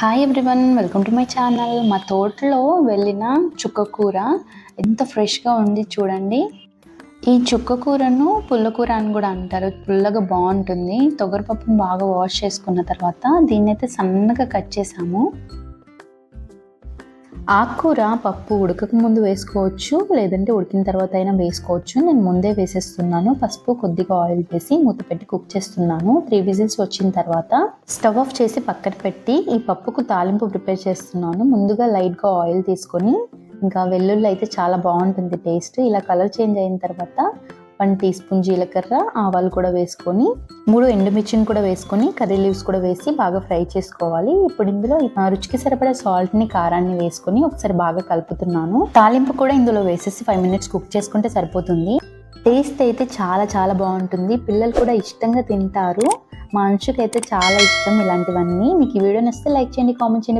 Hi everyone welcome to my channel మా తోటలో వెళ్ళిన చుక్క కూర ఎంత ఫ్రెష్గా ఉంది చూడండి. ఈ చుక్క కూరను పుల్లకూర అని కూడా అంటారు. పుల్లగా బాగుంటుంది. తొగరపప్పును బాగా వాష్ చేసుకున్న తర్వాత దీన్ని అయితే సన్నగా కట్ చేసాము. ఆకుకూర పప్పు ఉడకక ముందు వేసుకోవచ్చు లేదంటే ఉడికిన తర్వాత అయినా వేసుకోవచ్చు. నేను ముందే వేసేస్తున్నాను. పసుపు కొద్దిగా ఆయిల్ వేసి మూత పెట్టి కుక్ చేస్తున్నాను. త్రీ విజిల్స్ వచ్చిన తర్వాత స్టవ్ ఆఫ్ చేసి పక్కన పెట్టి ఈ పప్పుకు తాలింపు ప్రిపేర్ చేస్తున్నాను. ముందుగా లైట్గా ఆయిల్ తీసుకొని ఇంకా వెల్లుల్లి అయితే చాలా బాగుంటుంది టేస్ట్. ఇలా కలర్ చేంజ్ అయిన తర్వాత వన్ టీ స్పూన్ జీలకర్ర ఆవాలు కూడా వేసుకొని మూడు ఎండుమిర్చిని కూడా వేసుకొని కర్రీ లీవ్స్ కూడా వేసి బాగా ఫ్రై చేసుకోవాలి. ఇప్పుడు ఇందులో రుచికి సరిపడే సాల్ట్ని కారాన్ని వేసుకొని ఒకసారి బాగా కలుపుతున్నాను. తాలింపు కూడా ఇందులో వేసేసి ఫైవ్ మినిట్స్ కుక్ చేసుకుంటే సరిపోతుంది. టేస్ట్ అయితే చాలా చాలా బాగుంటుంది. పిల్లలు కూడా ఇష్టంగా తింటారు. మా అంచుకైతే చాలా ఇష్టం ఇలాంటివన్నీ. మీకు ఈ వీడియో నచ్చితే లైక్ చేయండి కామెంట్ చేయండి.